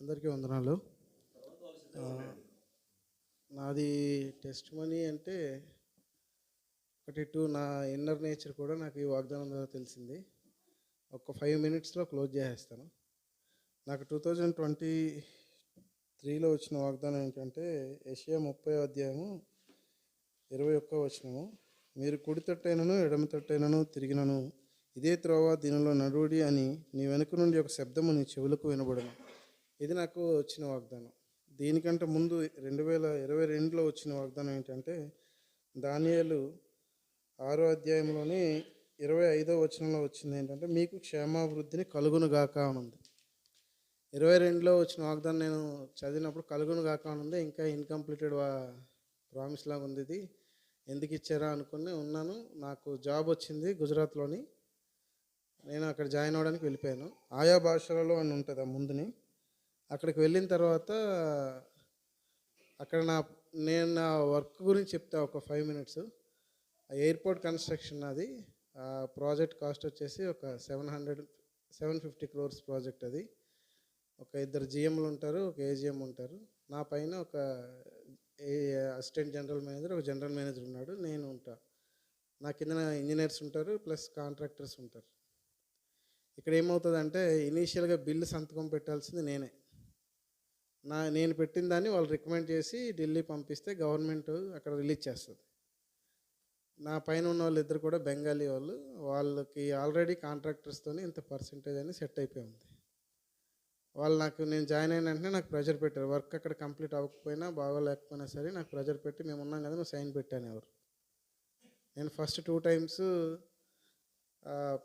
అందరికీ వందనాలు. నాది టెస్ట్ మనీ అంటే ఒకటి టూ నా ఇన్నర్ నేచర్ కూడా నాకు ఈ వాగ్దానం ద్వారా తెలిసింది. ఒక ఫైవ్ మినిట్స్లో క్లోజ్ చేసేస్తాను. నాకు టూ థౌజండ్ ట్వంటీ త్రీలో వచ్చిన వాగ్దానం ఏంటంటే ఏషియా ముప్పై అధ్యాయము ఇరవై ఒక్క వచ్చినము మీరు కుడి తట్టైనను ఎడమ తట్టైనను తిరిగినను. ఇదే త్రోవ దీనిలో నడువుడి అని నీ వెనుక నుండి ఒక శబ్దము నీ చెవులకు వినబడను. ఇది నాకు వచ్చిన వాగ్దానం. దీనికంటే ముందు రెండు వేల ఇరవై రెండులో వచ్చిన వాగ్దానం ఏంటంటే దానియాలు ఆరో అధ్యాయంలోని ఇరవై ఐదో వచనంలో వచ్చింది ఏంటంటే మీకు క్షేమాభివృద్ధిని కలుగునుగాక అని ఉంది ఇరవై రెండులో వచ్చిన వాగ్దానం నేను చదివినప్పుడు కలుగునుగాక అని ఉంది ఇంకా ఇన్కంప్లీటెడ్ ప్రామిస్ లాగా ఉంది ఇది. ఎందుకు ఇచ్చారా అనుకుని ఉన్నాను. నాకు జాబ్ వచ్చింది గుజరాత్లోని. నేను అక్కడ జాయిన్ అవ్వడానికి వెళ్ళిపోయాను. ఆయా భాషలలో అని ఉంటుంది ఆ ముందుని. అక్కడికి వెళ్ళిన తర్వాత అక్కడ నా నేను నా వర్క్ గురించి చెప్తా ఒక ఫైవ్ మినిట్స్. ఎయిర్పోర్ట్ కన్స్ట్రక్షన్ అది ఆ ప్రాజెక్ట్ కాస్ట్ వచ్చేసి ఒక seven hundred seven fifty crores project అది. ఒక ఇద్దరు జిఎంలు ఉంటారు ఒక ఏజిఎం ఉంటారు. నా పైన ఒక ఏ అసిస్టెంట్ జనరల్ మేనేజర్ ఒక జనరల్ మేనేజర్ ఉన్నాడు నేను ఉంటా. నా కింద ఇంజనీర్స్ ఉంటారు ప్లస్ కాంట్రాక్టర్స్ ఉంటారు. ఇక్కడ ఏమవుతుందంటే ఇనీషియల్గా బిల్లు సంతకం పెట్టాల్సింది నేనే. నా నేను పెట్టిన దాన్ని వాళ్ళు రికమెండ్ చేసి ఢిల్లీ పంపిస్తే గవర్నమెంట్ అక్కడ రిలీజ్ చేస్తుంది. నా పైన ఉన్న వాళ్ళు ఇద్దరు కూడా బెంగాలీ వాళ్ళు వాళ్ళకి ఆల్రెడీ కాంట్రాక్టర్స్తో ఇంత పర్సంటేజ్ అని సెట్ అయిపోయి ఉంది. వాళ్ళు నాకు నేను జాయిన్ అయిన వెంటనే నాకు ప్రెజర్ పెట్టారు. వర్క్ అక్కడ కంప్లీట్ అవ్వకపోయినా బాగోలేకపోయినా సరే నాకు ప్రెజర్ పెట్టి మేము ఉన్నాం కదా నువ్వు సైన్ పెట్టాను ఎవరు. నేను ఫస్ట్ టూ టైమ్స్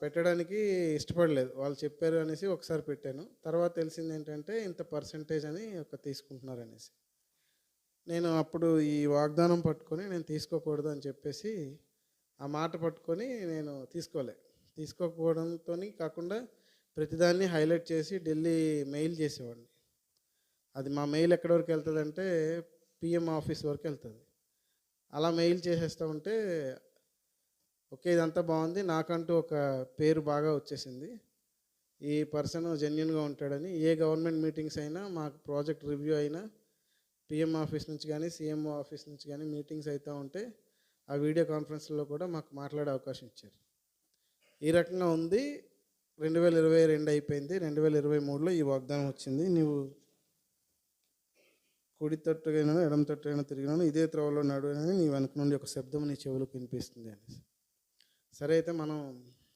పెట్టడానికి ఇష్టపడలేదు. వాళ్ళు చెప్పారు అనేసి ఒకసారి పెట్టాను. తర్వాత తెలిసింది ఏంటంటే ఇంత పర్సంటేజ్ అని ఒక తీసుకుంటున్నారు అనేసి. నేను అప్పుడు ఈ వాగ్దానం పట్టుకొని నేను తీసుకోకూడదు అని చెప్పేసి ఆ మాట పట్టుకొని నేను తీసుకోలే. తీసుకోకపోవడంతో కాకుండా ప్రతిదాన్ని హైలైట్ చేసి ఢిల్లీ మెయిల్ చేసేవాడిని. అది మా మెయిల్ ఎక్కడి వరకు వెళ్తుంది అంటే పిఎం ఆఫీస్ వరకు వెళ్తుంది. అలా మెయిల్ చేసేస్తూ ఉంటే ఓకే ఇదంతా బాగుంది. నాకంటూ ఒక పేరు బాగా వచ్చేసింది. ఈ పర్సన్ జెన్యున్గా ఉంటాడని ఏ గవర్నమెంట్ మీటింగ్స్ అయినా మాకు ప్రాజెక్ట్ రివ్యూ అయినా పిఎం ఆఫీస్ నుంచి కానీ సీఎంఓ ఆఫీస్ నుంచి కానీ మీటింగ్స్ అవుతూ ఉంటే ఆ వీడియో కాన్ఫరెన్స్లో కూడా మాకు మాట్లాడే అవకాశం ఇచ్చారు. ఈ రకంగా ఉంది. రెండు వేల ఇరవై రెండు అయిపోయింది. రెండు వేల ఇరవై మూడులో ఈ వాగ్దానం వచ్చింది. నువ్వు కుడి తట్టుగైనా ఎడమ తట్టుగైనా తిరిగినాను ఇదే త్రోవలో నడువని నీ వెనక నుండి ఒక శబ్దం నీ చెవులకు వినిపిస్తుంది అనేసి. సరే అయితే మనం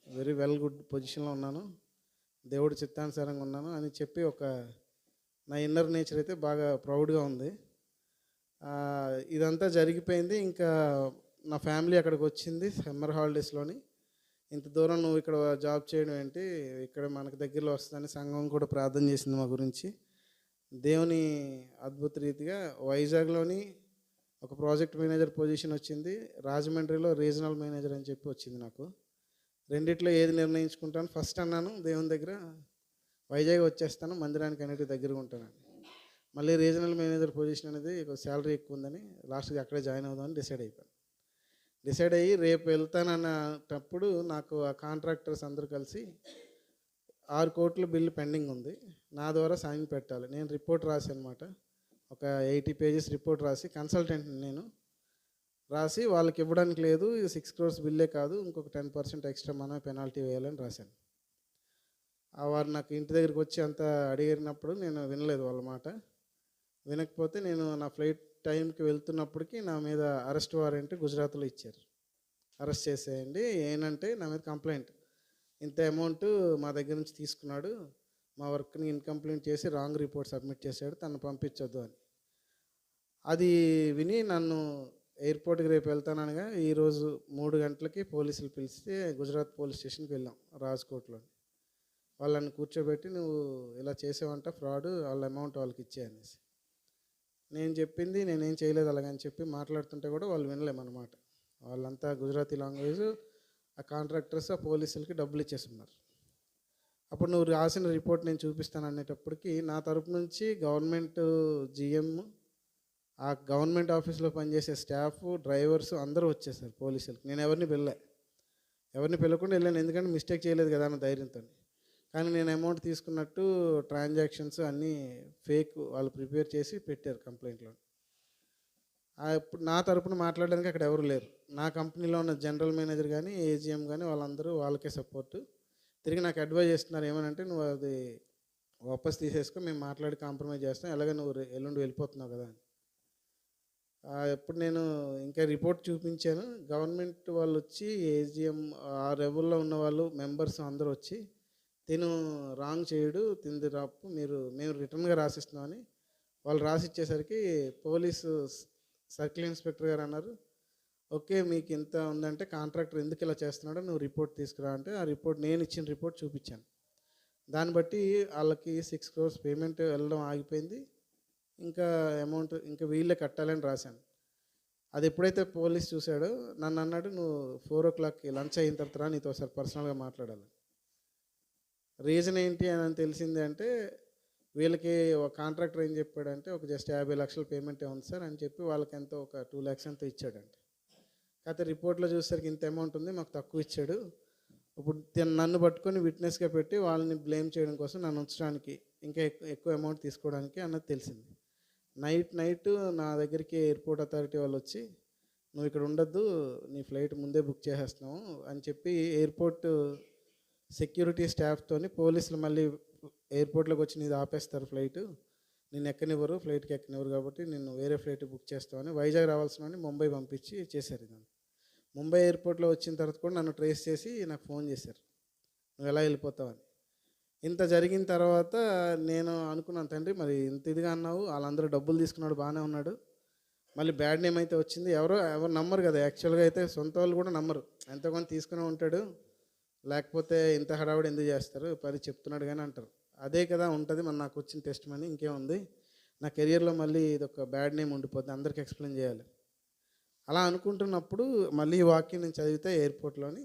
వెరీ వెల్ గుడ్ పొజిషన్లో ఉన్నాను. దేవుడి చిత్తానుసారంగా ఉన్నాను అని చెప్పి ఒక నా ఇన్నర్ నేచర్ అయితే బాగా ప్రౌడ్గా ఉంది. ఇదంతా జరిగిపోయింది. ఇంకా నా ఫ్యామిలీ అక్కడికి వచ్చింది సమ్మర్ హాలిడేస్లోని ఇంత దూరం నువ్వు ఇక్కడ జాబ్ చేయడం ఏంటి? ఇక్కడ మనకు దగ్గరలో వస్తుందని సంఘం కూడా ప్రార్థన చేసింది మా గురించి. దేవుని అద్భుత రీతిగా వైజాగ్లోని ఒక ప్రాజెక్ట్ మేనేజర్ పొజిషన్ వచ్చింది. రాజమండ్రిలో రీజనల్ మేనేజర్ అని చెప్పి వచ్చింది నాకు. రెండిట్లో ఏది నిర్ణయించుకుంటాను? ఫస్ట్ అన్నాను దేవుని దగ్గర వైజాగ్ వచ్చేస్తాను మందిరానికి అనేది దగ్గరగా ఉంటానని. మళ్ళీ రీజనల్ మేనేజర్ పొజిషన్ అనేది శాలరీ ఎక్కువ ఉందని లాస్ట్కి అక్కడే జాయిన్ అవుదామని డిసైడ్ అయిపోయాను. డిసైడ్ అయ్యి రేపు వెళ్తానన్నటప్పుడు నాకు ఆ కాంట్రాక్టర్స్ అందరూ కలిసి ఆరు కోట్ల బిల్లు పెండింగ్ ఉంది. నా ద్వారా సైన్ పెట్టాలి. నేను రిపోర్ట్ రాసి అనమాట ఒక ఎయిటీ పేజెస్ రిపోర్ట్ రాసి కన్సల్టెంట్ నేను రాసి వాళ్ళకి ఇవ్వడానికి లేదు సిక్స్ క్రోర్స్ బిల్లే కాదు ఇంకొక టెన్ పర్సెంట్ ఎక్స్ట్రా మనమే పెనాల్టీ వేయాలని రాశాను. ఆ వారు నాకు ఇంటి దగ్గరికి వచ్చి అంత అడిగినప్పుడు నేను వినలేదు వాళ్ళ మాట. వినకపోతే నేను నా ఫ్లైట్ టైంకి వెళ్తున్నప్పటికీ నా మీద అరెస్ట్ వారెంట్ గుజరాత్లో ఇచ్చారు. అరెస్ట్ చేసేయండి ఏంటంటే నా మీద కంప్లైంట్ ఇంత అమౌంట్ మా దగ్గర నుంచి తీసుకున్నాడు మా వర్క్ని ఇన్కంప్లీట్ చేసి రాంగ్ రిపోర్ట్ సబ్మిట్ చేశాడు తను పంపించొద్దు అని. అది విని నన్ను ఎయిర్పోర్ట్కి రేపు వెళ్తాననగా ఈరోజు మూడు గంటలకి పోలీసులు పిలిస్తే గుజరాత్ పోలీస్ స్టేషన్కి వెళ్ళాం రాజ్కోట్లో వాళ్ళని కూర్చోబెట్టి నువ్వు ఇలా చేసేవంట ఫ్రాడ్ వాళ్ళ అమౌంట్ వాళ్ళకి ఇచ్చే అనేసి. నేను చెప్పింది నేనేం చేయలేదు అలాగని చెప్పి మాట్లాడుతుంటే కూడా వాళ్ళు వినలేమన్నమాట. వాళ్ళంతా గుజరాతీ లాంగ్వేజ్ ఆ కాంట్రాక్టర్స్ ఆ పోలీసులకి డబ్బులు ఇచ్చేస్తున్నారు. అప్పుడు నువ్వు రాసిన రిపోర్ట్ నేను చూపిస్తాను అనేటప్పటికి నా తరపు నుంచి గవర్నమెంట్ జిఎం ఆ గవర్నమెంట్ ఆఫీస్లో పనిచేసే స్టాఫ్ డ్రైవర్స్ అందరూ వచ్చేసారు పోలీసులకు నేను ఎవరిని పిల్లలే. ఎవరిని పిలవకుండా వెళ్ళాను. ఎందుకంటే మిస్టేక్ చేయలేదు కదా అన్న ధైర్యంతో. కానీ నేను అమౌంట్ తీసుకున్నట్టు ట్రాన్సాక్షన్స్ అన్నీ ఫేక్ వాళ్ళు ప్రిపేర్ చేసి పెట్టారు కంప్లైంట్లో. ఇప్పుడు నా తరపున మాట్లాడడానికి అక్కడ ఎవరు లేరు. నా కంపెనీలో ఉన్న జనరల్ మేనేజర్ కానీ ఏజిఎం కానీ వాళ్ళందరూ వాళ్ళకే సపోర్ట్. తిరిగి నాకు అడ్వైజ్ చేస్తున్నారు ఏమనంటే నువ్వు అది వాపస్ తీసేసుకో మేము మాట్లాడి కాంప్రమైజ్ చేస్తాం. ఎలాగ నువ్వు ఎల్లుండి వెళ్ళిపోతున్నావు కదా అని. ఎప్పుడు నేను ఇంకా రిపోర్ట్ చూపించాను. గవర్నమెంట్ వాళ్ళు వచ్చి ఏజిఎం ఆ లెవెల్లో ఉన్న వాళ్ళు మెంబర్స్ అందరూ వచ్చి తిను రాంగ్ చేయడు తింది రాపు మీరు మేము రిటర్న్గా రాసిస్తున్నామని వాళ్ళు రాసి ఇచ్చేసరికి పోలీసు సర్కిల్ ఇన్స్పెక్టర్ గారు అన్నారు ఓకే మీకు ఇంత ఉందంటే కాంట్రాక్టర్ ఎందుకు ఇలా చేస్తున్నాడో నువ్వు రిపోర్ట్ తీసుకురా అంటే ఆ రిపోర్ట్ నేను ఇచ్చిన రిపోర్ట్ చూపించాను. దాన్ని బట్టి వాళ్ళకి సిక్స్ క్రోర్స్ పేమెంట్ వెళ్ళడం ఆగిపోయింది. ఇంకా అమౌంట్ ఇంకా వీళ్ళే కట్టాలని రాశాను. అది ఎప్పుడైతే పోలీస్ చూశాడో నన్ను అన్నాడు నువ్వు ఫోర్ ఓ క్లాక్కి లంచ్ అయిన తర్వాత రా, నీతో ఒకసారి పర్సనల్గా మాట్లాడాలి. రీజన్ ఏంటి అని తెలిసింది అంటే వీళ్ళకి ఒక కాంట్రాక్టర్ ఏం చెప్పాడంటే ఒక జస్ట్ యాభై లక్షల పేమెంట్ ఉంది సార్ అని చెప్పి వాళ్ళకి ఎంతో ఒక టూ ల్యాక్స్ ఎంతో ఇచ్చాడంట. కాకపోతే రిపోర్ట్లో చూసేసరికి ఇంత అమౌంట్ ఉంది మాకు తక్కువ ఇచ్చాడు. ఇప్పుడు నన్ను పట్టుకొని విట్నెస్గా పెట్టి వాళ్ళని బ్లేమ్ చేయడం కోసం నన్ను ఉంచడానికి ఇంకా ఎక్కువ ఎక్కువ అమౌంట్ తీసుకోవడానికి అన్నది తెలిసింది. నైట్ నైట్ నా దగ్గరికి ఎయిర్పోర్ట్ అథారిటీ వాళ్ళు వచ్చి నువ్వు ఇక్కడ ఉండొద్దు నీ ఫ్లైట్ ముందే బుక్ చేసేస్తున్నావు అని చెప్పి ఎయిర్పోర్ట్ సెక్యూరిటీ స్టాఫ్తోని పోలీసులు మళ్ళీ ఎయిర్పోర్ట్లోకి వచ్చి నీది ఆపేస్తారు ఫ్లైట్ నేను ఎక్కనివ్వరు ఫ్లైట్కి ఎక్కనివ్వరు కాబట్టి నేను వేరే ఫ్లైట్ బుక్ చేస్తామని వైజాగ్ రావాల్సిన ముంబై పంపించి చేశారు ఇది ముంబై ఎయిర్పోర్ట్లో వచ్చిన తర్వాత కూడా నన్ను ట్రేస్ చేసి నాకు ఫోన్ చేశారు. నువ్వు ఎలా వెళ్ళిపోతావని ఇంత జరిగిన తర్వాత నేను అనుకున్నాను తండ్రి మరి ఇంత ఇదిగా అన్నావు వాళ్ళందరూ డబ్బులు తీసుకున్నాడు బాగానే ఉన్నాడు. మళ్ళీ బ్యాడ్ నేమ్ అయితే వచ్చింది. ఎవరో ఎవరు నమ్మరు కదా యాక్చువల్గా అయితే సొంత వాళ్ళు కూడా నమ్మరు. ఎంతో కొంత తీసుకునే ఉంటాడు లేకపోతే ఇంత హడావుడు ఎందుకు చేస్తారు పది చెప్తున్నాడు కానీ అంటారు. అదే కదా ఉంటుంది మన నాకు వచ్చిన టెస్ట్ మనీ ఇంకేముంది నా కెరియర్లో మళ్ళీ ఇది ఒక బ్యాడ్ నేమ్ ఉండిపోద్ది అందరికి ఎక్స్ప్లెయిన్ చేయాలి. అలా అనుకుంటున్నప్పుడు మళ్ళీ ఈ వాక్యం నేను చదివితే ఎయిర్పోర్ట్లోని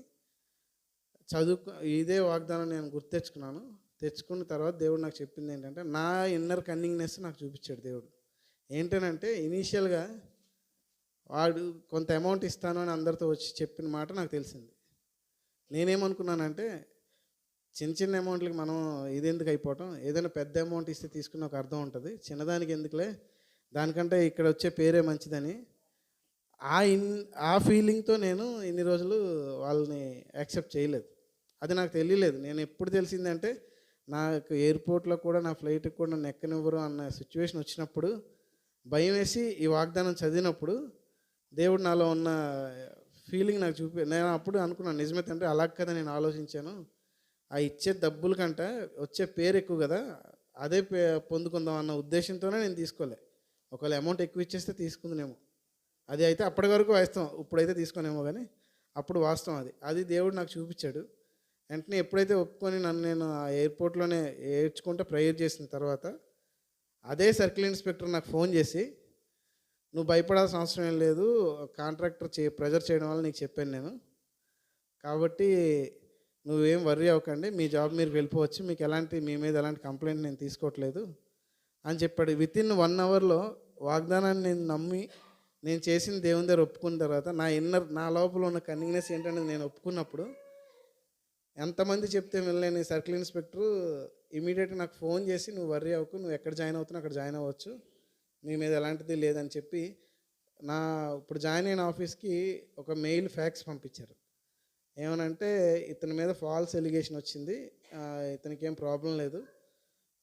చదువుకు ఇదే వాగ్దానం నేను గుర్తు తెచ్చుకున్నాను. తెచ్చుకున్న తర్వాత దేవుడు నాకు చెప్పింది ఏంటంటే నా ఇన్నర్ కన్నింగ్నెస్ నాకు చూపించాడు దేవుడు. ఏంటనంటే ఇనీషియల్గా వాడు కొంత అమౌంట్ ఇస్తాను అని అందరితో వచ్చి చెప్పిన మాట నాకు తెలిసింది. నేనేమనుకున్నానంటే చిన్న చిన్న అమౌంట్లకి మనం ఇదెందుకు అయిపోవటం? ఏదైనా పెద్ద అమౌంట్ ఇస్తే తీసుకున్న ఒక అర్థం ఉంటుంది. చిన్నదానికి ఎందుకులే? దానికంటే ఇక్కడ వచ్చే పేరే మంచిదని. ఆ ఇన్ ఆ ఫీలింగ్తో నేను ఇన్ని రోజులు వాళ్ళని యాక్సెప్ట్ చేయలేదు. అది నాకు తెలియలేదు. నేను ఎప్పుడు తెలిసిందంటే నాకు ఎయిర్పోర్ట్లో కూడా నా ఫ్లైట్కి కూడా నన్ను ఎక్కనివ్వరు అన్న సిచ్యువేషన్ వచ్చినప్పుడు భయం వేసి ఈ వాగ్దానం చదివినప్పుడు దేవుడు నాలో ఉన్న ఫీలింగ్ నాకు చూపి నేను అప్పుడు అనుకున్నాను నిజమే తండ్రి అలా కదా నేను ఆలోచించాను. ఆ ఇచ్చే డబ్బుల కంటే వచ్చే పేరు ఎక్కువ కదా అదే పే పొందుకుందాం అన్న ఉద్దేశంతోనే నేను తీసుకోలే. ఒకవేళ అమౌంట్ ఎక్కువ ఇచ్చేస్తే తీసుకుందునేమో. అది అయితే అప్పటి వరకు వాస్తవం ఇప్పుడైతే తీసుకోనేమో కానీ అప్పుడు వాస్తవం అది. అది దేవుడు నాకు చూపించాడు. వెంటనే ఎప్పుడైతే ఒప్పుకొని నన్ను నేను ఆ ఎయిర్పోర్ట్లోనే ఏడ్చుకుంటే ప్రేయర్ చేసిన తర్వాత అదే సర్కిల్ ఇన్స్పెక్టర్ నాకు ఫోన్ చేసి నువ్వు భయపడాల్సిన అవసరం ఏం లేదు కాంట్రాక్టర్ చే ప్రెజర్ చేయడం వల్ల నీకు చెప్పాను నేను. కాబట్టి నువ్వేం వర్రీ అవ్వకండి మీ జాబ్ మీరు వెళ్ళిపోవచ్చు మీకు ఎలాంటి మీ మీద ఎలాంటి కంప్లైంట్ నేను తీసుకోవట్లేదు. అని చెప్పాడు. విత్ ఇన్ వన్ అవర్లో వాగ్దానాన్ని నేను నమ్మి నేను చేసిన దేవుని దగ్గర ఒప్పుకున్న తర్వాత నా ఇన్నర్ నా లోపల ఉన్న కన్నింగ్నెస్ ఏంటనేది నేను ఒప్పుకున్నప్పుడు ఎంతమంది చెప్తే వెళ్ళలేని సర్కిల్ ఇన్స్పెక్టర్ ఇమీడియట్గా నాకు ఫోన్ చేసి నువ్వు వర్రీ అవ్వకు నువ్వు ఎక్కడ జాయిన్ అవుతున్నా అక్కడ జాయిన్ అవ్వచ్చు నీ మీద ఎలాంటిది లేదని చెప్పి నా ఇప్పుడు జాయిన్ అయిన ఆఫీస్కి ఒక మెయిల్ ఫ్యాక్స్ పంపించారు. ఏమనంటే ఇతని మీద ఫాల్స్ ఎలిగేషన్ వచ్చింది ఇతనికి ఏం ప్రాబ్లం లేదు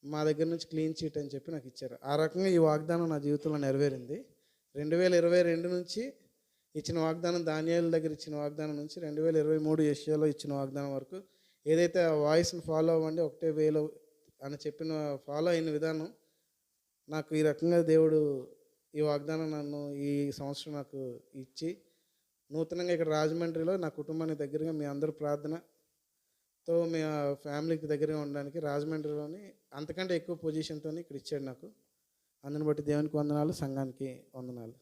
మా దగ్గర నుంచి క్లీన్ చీట్ అని చెప్పి నాకు ఇచ్చారు. ఆ రకంగా ఈ వాగ్దానం నా జీవితంలో నెరవేరింది. రెండు వేల ఇరవై రెండు నుంచి ఇచ్చిన వాగ్దానం ధాన్యాల దగ్గర ఇచ్చిన వాగ్దానం నుంచి రెండు వేల ఇరవై మూడు ఏషియాలో ఇచ్చిన వాగ్దానం వరకు ఏదైతే ఆ వాయిస్ని ఫాలో అవ్వండి ఒకటే వేలో అని చెప్పిన ఫాలో అయిన విధానం నాకు ఈ రకంగా దేవుడు ఈ వాగ్దానం నన్ను ఈ సంవత్సరం నాకు ఇచ్చి నూతనంగా ఇక్కడ రాజమండ్రిలో నా కుటుంబానికి దగ్గరగా మీ అందరూ ప్రార్థనతో మీ ఫ్యామిలీకి దగ్గరగా ఉండడానికి రాజమండ్రిలోని అంతకంటే ఎక్కువ పొజిషన్తో ఇక్కడ ఇచ్చాడు నాకు. అందుని బట్టి దేవునికి వందనాలు సంఘానికి వందనాలు.